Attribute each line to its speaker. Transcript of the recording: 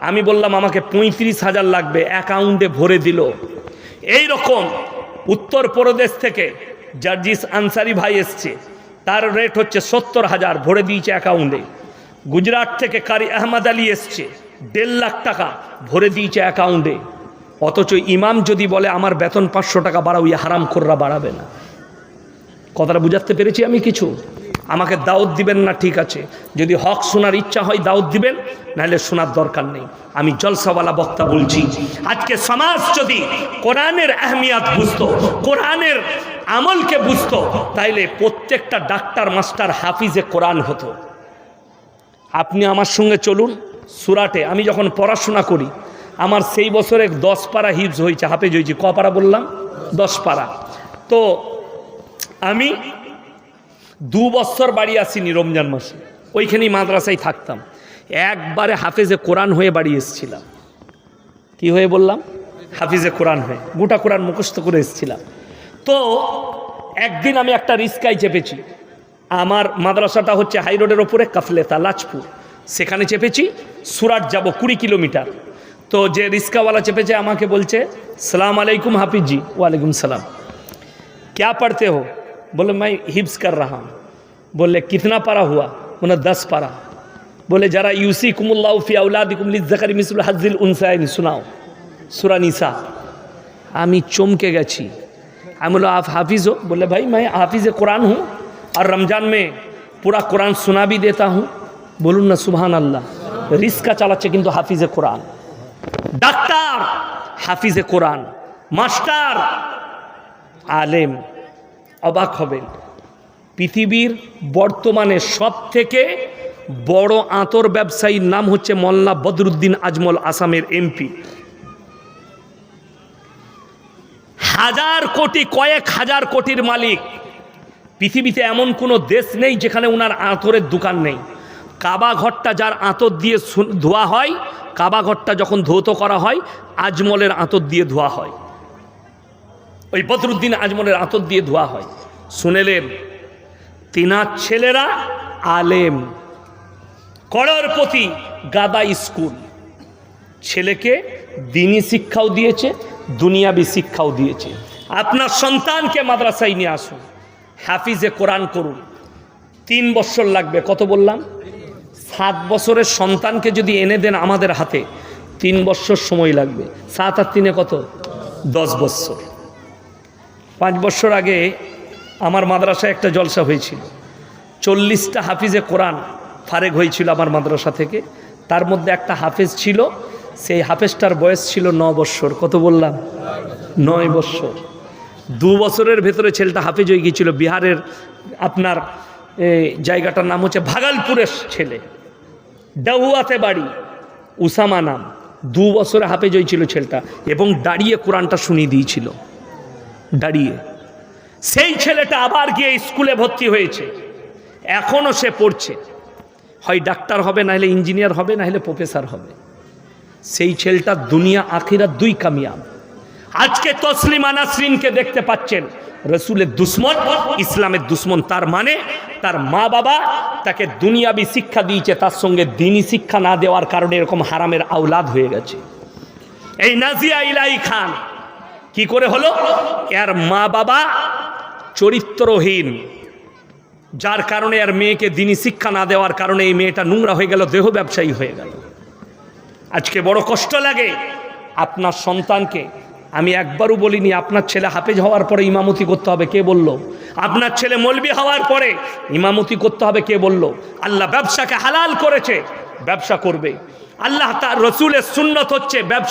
Speaker 1: আমি বললাম, আমাকে পঁয়ত্রিশ হাজার লাগবে। অ্যাকাউন্টে ভরে দিল। এই রকম উত্তরপ্রদেশ থেকে জার্জিস আনসারি ভাই এসছে। তার রেট হচ্ছে সত্তর হাজার, ভরে দিয়েছে অ্যাকাউন্টে। গুজরাট থেকে কারি আহমদ আলী এসছে, দেড় লাখ টাকা ভরে দিয়েছে অ্যাকাউন্টে। অথচ ইমাম যদি বলে, আমার বেতন পাঁচশো টাকা বাড়াও ইয়ে হারাম খোররা বাড়াবে না। কথাটা বুঝাতে পেরেছি আমি কিছু? আমাকে দাওয়াত দিবেন না, ঠিক আছে। যদি হক শোনার ইচ্ছা হয় দাওয়াত দিবেন, নাহলে শোনার দরকার নেই। আমি জলসাওয়ালা বক্তা বলছি, আজকে সমাজ যদি কোরআনের আহমিয়াত বুঝতো, কোরআনের আমলকে বুঝতো, তাইলে প্রত্যেকটা ডাক্তার, মাস্টার, হাফিজে কোরআন হতো। আপনি আমার সঙ্গে চলুন, সুরাটে। আমি যখন পড়াশোনা করি, আমার সেই বছরে দশ পারা হিপস হয়েছে, হাফেজ হয়েছে। ক পারা বললাম? দশ পারা। তো আমি দু বছর বাড়ি আসিনি রমজান মাসে। ওইখানেই মাদ্রাসায় থাকতাম। একবারে হাফেজে কোরআন হয়ে বাড়ি এসেছিলাম। কি হয়ে বললাম? হাফিজে কোরআন হয়ে। গোটা কোরআন মুখস্থ করে এসেছিলাম। তো একদিন আমি একটা রিস্কায় চেপেছি। আমার মাদ্রাসাটা হচ্ছে হাই রোডের ওপরে কাফলেতা, লাজপুর। সেখানে চেপেছি, সুরাট যাব কুড়ি কিলোমিটার। তো যে রিস্কাওয়ালা চেপেছে, আমাকে বলছে, সালাম আলাইকুম হাফিজি ওয়ালাইকুম সালাম। ক্যা পড়তে হো? बोले मैं हिब्स कर रहा हूँ बोले कितना पारा हुआ बोले दस पारा बोले जरा यूसी कुमुल्लाफी औलादिकुम जकर मिसुल हजिल उनसाइन सुनाओ सुरा निसा আমি চমকে গেছি আমি বলো आप हाफिज़ हो बोले भाई मैं हाफिज़ कुरान हूँ और रमज़ान में पूरा कुरान सुना भी देता हूँ বলুন না সুবহান আল্লাহ রিস্কা চালাচ্ছে কিন্তু হাফিজে কোরআন ডাক্তার হাফিজে কোরআন মাস্টার আলেম অবাক হবেন। পৃথিবীর বর্তমানে সব থেকে বড় আঁতর ব্যবসায়ীর নাম হচ্ছে মোল্লা বদরুদ্দিন আজমল আসামের এমপি। হাজার কোটি, কয়েক হাজার কোটির মালিক। পৃথিবীতে এমন কোনো দেশ নেই যেখানে ওনার আঁতরের দোকান নেই। কাবা ঘরটা যার আঁতর দিয়ে ধোয়া হয়, কাবা ঘরটা যখন ধৌত করা হয়, আজমলের আঁতর দিয়ে ধোয়া হয়। ওই বদরুদ্দিন আজমলের আঁতর দিয়ে ধোয়া হয়। শুনেলেন, তিনার ছেলেরা আলেম, করোরপতি গাদা স্কুল। ছেলেকে দিনী শিক্ষাও দিয়েছে, দুনিয়াবি শিক্ষাও দিয়েছে। আপনার সন্তানকে মাদ্রাসায় নিয়ে আসুন, হাফিজে কোরআন করুন। তিন বছর লাগবে, কত বললাম? সাত বছরের সন্তানকে যদি এনে দেন আমাদের হাতে, তিন বছর সময় লাগবে। সাত আর তিনে কত? দশ বছর। পাঁচ বছর আগে আমার মাদ্রাসায় একটা জলসা হয়েছিল। চল্লিশটা হাফিজে কোরআন ফারেক হয়েছিল আমার মাদ্রাসা থেকে। তার মধ্যে একটা হাফেজ ছিল, সেই হাফেজটার বয়স ছিল ন বৎসর। কত বললাম? নয় বৎসর। দু বছরের ভেতরে ছেলেটা হাফেজ হয়ে গিয়েছিল। বিহারের আপনার জায়গাটার নাম হচ্ছে ভাগালপুরের ছেলে। ডাহুয়াতে বাড়ি, উসামা নাম। দু বছরে হাফেজ হয়েছিল ছেলেটা এবং দাঁড়িয়ে কোরআনটা শুনিয়ে দিয়েছিল। দাঁড়িয়ে। সেই ছেলেটা আবার গিয়ে স্কুলে ভর্তি হয়েছে। এখনও সে পড়ছে। হয় ডাক্তার হবে, নাহলে ইঞ্জিনিয়ার হবে, নাহলে প্রফেসর হবে। সেই ছেলেটা দুনিয়া আখিরা দুই কামিয়াব। আজকে তসলিমা নাসরিনকে দেখতে পাচ্ছেন। রসুলের দুশ্মন, ইসলামের দুশ্মন তার মানে তার মা বাবা তাকে দুনিয়াবি শিক্ষা দিয়েছে, তার সঙ্গে দিনী শিক্ষা না দেওয়ার কারণে এরকম হারামের আওলাদ হয়ে গেছে। এই নাজিয়া ইলাই খান, কি করে হলো? এর মা বাবা চরিত্রহীন। যার কারণে আর মেয়েকে দিনী শিক্ষা না দেওয়ার কারণে এই মেয়েটা নোংরা হয়ে গেল, দেহ ব্যবসায়ী হয়ে গেল। আজকে বড় কষ্ট লাগে আপনার সন্তানকে। আমি একবারও বলিনি, আপনার ছেলে হাফেজ হওয়ার পরে ইমামতি করতে হবে, কে বলল? আপনার ছেলে মলবি হওয়ার পরে ইমামতি করতে হবে, কে বলল? আল্লাহ ব্যবসাকে হালাল করেছে, ব্যবসা করবে। আল্লাহ তার রসুলের সুন্নত হচ্ছে ব্যবসা